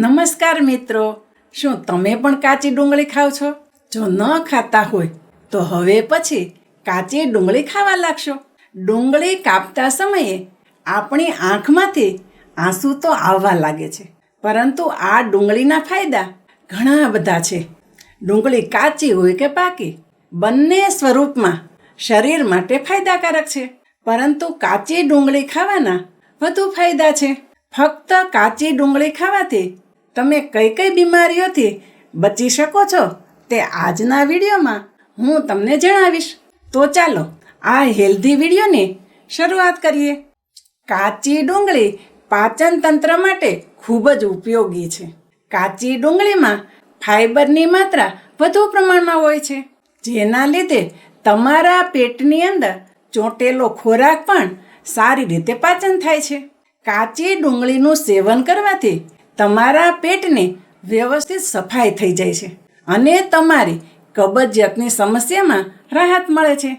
નમસ્કાર મિત્રો. શું તમે પણ કાચી ડુંગળી ખાવ છો? જો ન ખાતા હોય, તો હવે પછી કાચી ડુંગળી ખાવા લાગશો. ડુંગળી કાપતા સમયે આપણી આંખમાંથી આંસુ તો આવવા લાગે છે. પરંતુ આ ડુંગળીના ફાયદા ઘણા બધા છે. ડુંગળી કાચી હોય કે પાકી, બંને સ્વરૂપમાં શરીર માટે ફાયદાકારક છે. પરંતુ કાચી ડુંગળી ખાવાના વધુ ફાયદા છે. ફક્ત કાચી ડુંગળી ખાવાથી તમે કઈ કઈ બીમારીઓથી બચી શકો છો તે આજના વિડીયોમાં હું તમને જણાવીશ. તો ચાલો, આ હેલ્ધી વિડીયોની શરૂઆત કરીએ. કાચી ડુંગળી પાચન તંત્ર માટે ખૂબ જ ઉપયોગી છે. કાચી ડુંગળીમાં ફાઈબરની માત્રા વધુ પ્રમાણમાં હોય છે, જેના લીધે તમારા પેટની અંદર ચોંટેલો ખોરાક પણ સારી રીતે પાચન થાય છે. કાચી ડુંગળીનું સેવન કરવાથી તમારા પેટને વ્યવસ્થિત સફાઈ થઈ જાય છે અને તમારી કબજિયાતની સમસ્યામાં રાહત મળે છે.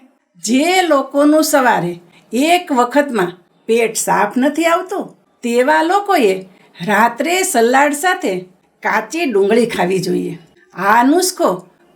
જે લોકોનું સવારે એક વખતમાં પેટ સાફ નથી આવતું, તેવા લોકોએ રાત્રે સલાડ સાથે કાચી ડુંગળી ખાવી જોઈએ. આ નુસ્ખો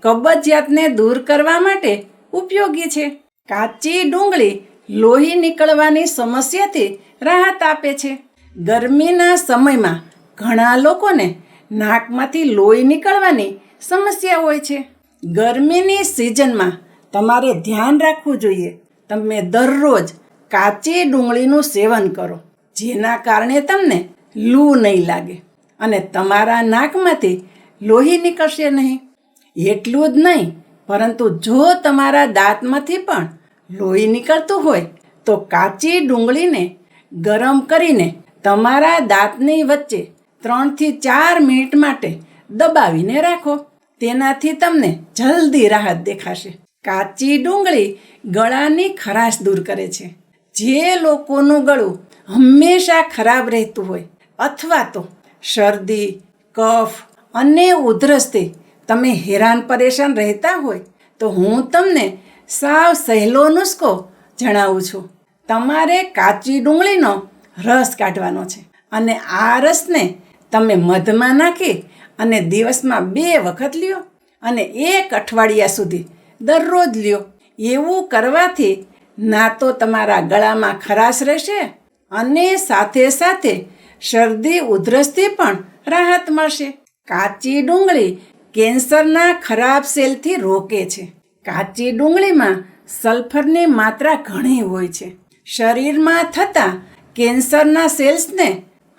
કબજિયાતને દૂર કરવા માટે ઉપયોગી છે. કાચી ડુંગળી લોહી નીકળવાની સમસ્યાથી રાહત આપે છે. ગરમીના સમયમાં ઘણા લોકોને નાકમાંથી લોહી નીકળવાની સમસ્યા હોય છે. ગરમીની સિઝનમાં તમારે ધ્યાન રાખવું જોઈએ. તમે દરરોજ કાચી ડુંગળીનું સેવન કરો, જેના કારણે તમને લૂ નહીં લાગે અને તમારા નાકમાંથી લોહી નીકળશે નહીં. એટલું જ નહીં, પરંતુ જો તમારા દાંતમાંથી પણ લોહી નીકળતું હોય, તો કાચી ડુંગળીને ગરમ કરીને તમારા દાંતની વચ્ચે ત્રણથી ચાર મિનિટ માટે દબાવીને રાખો. તેનાથી તમને જલ્દી રાહત દેખાશે. કાચી ડુંગળી ગળાની ખરાશ દૂર કરે છે. જે લોકોનું ગળું હંમેશા ખરાબ રહેતું હોય અથવા તો શરદી, કફ અને ઉધરસથી તમે હેરાન પરેશાન રહેતા હોય, તો હું તમને સાવ સહેલો નુસ્ખો જણાવું છું. તમારે કાચી ડુંગળીનો રસ કાઢવાનો છે અને આ રસને તમે મધમાં નાખી અને દિવસમાં બે વખત લ્યો અને એક અઠવાડિયા સુધી દરરોજ લ્યો. એવું કરવાથી ના તો તમારા ગળામાં ખરાશ રહેશે અને સાથે સાથે શરદી ઉધરસથી પણ રાહત મળશે. કાચી ડુંગળી કેન્સરના ખરાબ સેલથી રોકે છે. કાચી ડુંગળીમાં સલ્ફરની માત્રા ઘણી હોય છે. શરીરમાં થતા કેન્સરના સેલ્સને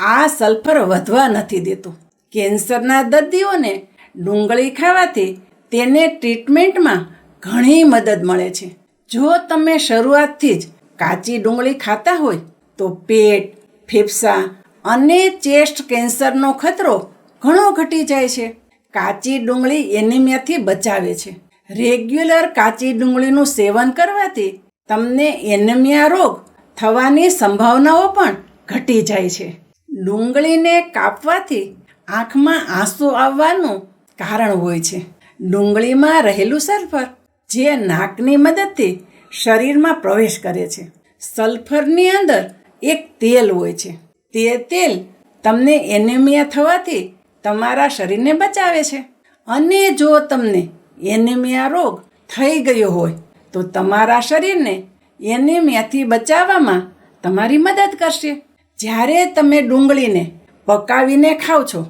આ સલ્ફર વધવા નથી દેતું. કેન્સરના દર્દીઓને ડુંગળી ખાવાથી તેને ટ્રીટમેન્ટમાં ઘણી મદદ મળે છે. જો તમે શરૂઆતથી જ કાચી ડુંગળી ખાતા હોય, તો પેટ, ફેફસા અને ચેસ્ટ કેન્સરનો ખતરો ઘણો ઘટી જાય છે. કાચી ડુંગળી એનિમિયાથી બચાવે છે. રેગ્યુલર કાચી ડુંગળીનું સેવન કરવાથી તમને એનિમિયા રોગ થવાની સંભાવનાઓ પણ ઘટી જાય છે. ડુંગળીને કાપવાથી આંખમાં આંસુ આવવાનું કારણ હોય છે. ડુંગળીમાં રહેલું સલ્ફર જે નાકની મદદથી શરીરમાં પ્રવેશ કરે છે. સલ્ફરની અંદર એક તેલ હોય છે. તે તેલ તમને એનેમિયા થવાથી તમારા શરીરને બચાવે છે. અને જો તમને એનેમિયા રોગ થઈ ગયો હોય, તો તમારા શરીરને એનેમિયાથી બચાવવામાં તમારી મદદ કરશે. જ્યારે તમે ડુંગળીને પકાવીને ખાવ છો,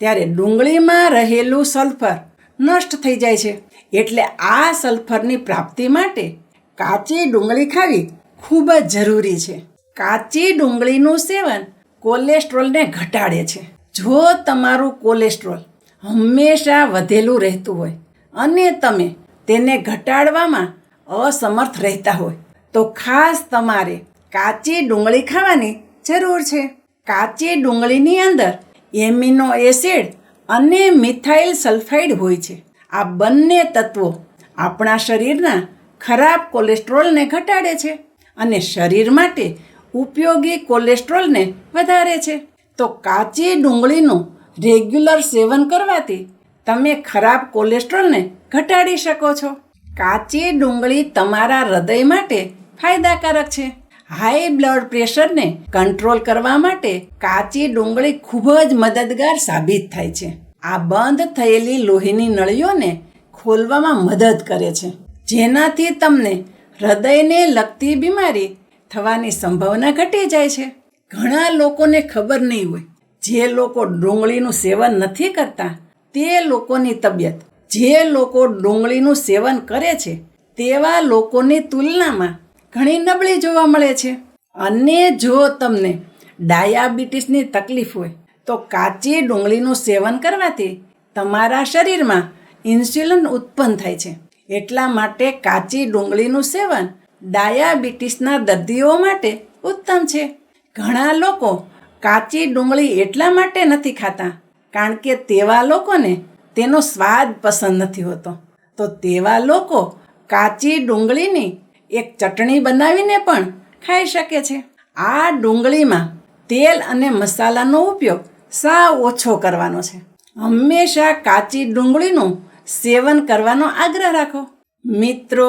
ત્યારે ડુંગળીમાં રહેલું સલ્ફર નષ્ટ થઈ જાય છે. એટલે આ સલ્ફરની પ્રાપ્તિ માટે કાચી ડુંગળી ખાવી ખૂબ જ જરૂરી છે. કાચી ડુંગળીનું સેવન કોલેસ્ટ્રોલને ઘટાડે છે. જો તમારું કોલેસ્ટ્રોલ હંમેશા વધેલું રહેતું હોય અને તમે તેને ઘટાડવામાં અસમર્થ રહેતા હોય, તો ખાસ તમારે કાચી ડુંગળી ખાવાની જરૂર છે. કાચી ડુંગળીની અંદર એમિનો એસિડ અને મિથાઇલ સલ્ફાઇડ હોય છે. આ બંને તત્વો આપણા શરીરના ખરાબ કોલેસ્ટ્રોલને ઘટાડે છે અને શરીર માટે ઉપયોગી કોલેસ્ટ્રોલને વધારે છે. તો કાચી ડુંગળીનું રેગ્યુલર સેવન કરવાથી તમે ખરાબ કોલેસ્ટ્રોલને ઘટાડી શકો છો. કાચી ડુંગળી તમારા હૃદય માટે ફાયદાકારક છે. હાઈ બ્લડ પ્રેશરને કંટ્રોલ કરવા માટે કાચી ડુંગળી ખૂબ જ મદદગાર સાબિત થાય છે. આ બંધ થયેલી લોહીની નળીઓને ખોલવામાં મદદ કરે છે, જેનાથી તમને હૃદયને લગતી બીમારી થવાની સંભાવના ઘટી જાય છે. ઘણા લોકોને ખબર નહીં હોય, જે લોકો ડુંગળીનું સેવન નથી કરતા, તે લોકોની તબિયત. જે લોકો ડુંગળીનું સેવન કરે છે, તેવા લોકોની તુલનામાં ઘણી નબળી જોવા મળે છે. અને જો તમને ડાયાબિટીસની તકલીફ હોય, તો કાચી ડુંગળીનું સેવન કરવાથી તમારા શરીરમાં ઇન્સ્યુલિન ઉત્પન્ન થાય છે. એટલા માટે કાચી ડુંગળીનું સેવન ડાયાબિટીસના દર્દીઓ માટે ઉત્તમ છે. ઘણા લોકો કાચી ડુંગળી એટલા માટે નથી ખાતા, કારણ કે તેવા લોકોને તેનો સ્વાદ પસંદ નથી હોતો. તો તેવા લોકો કાચી ડુંગળીની એક ચટણી બનાવીને પણ ખાઈ શકે છે. આ ડુંગળીમાં તેલ અને મસાલાનો ઉપયોગ સાવ ઓછો કરવાનો છે. હંમેશા કાચી ડુંગળીનું સેવન કરવાનો આગ્રહ રાખો. મિત્રો,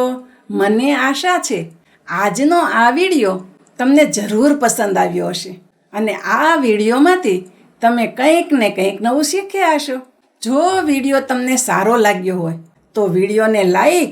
મને આશા છે, આજનો આ વીડિયો તમને જરૂર પસંદ આવ્યો હશે અને આ વિડીયોમાંથી તમે કંઈક ને કંઈક નવું શીખ્યા હશો. જો વીડિયો તમને સારો લાગ્યો હોય, તો વિડીયોને લાઈક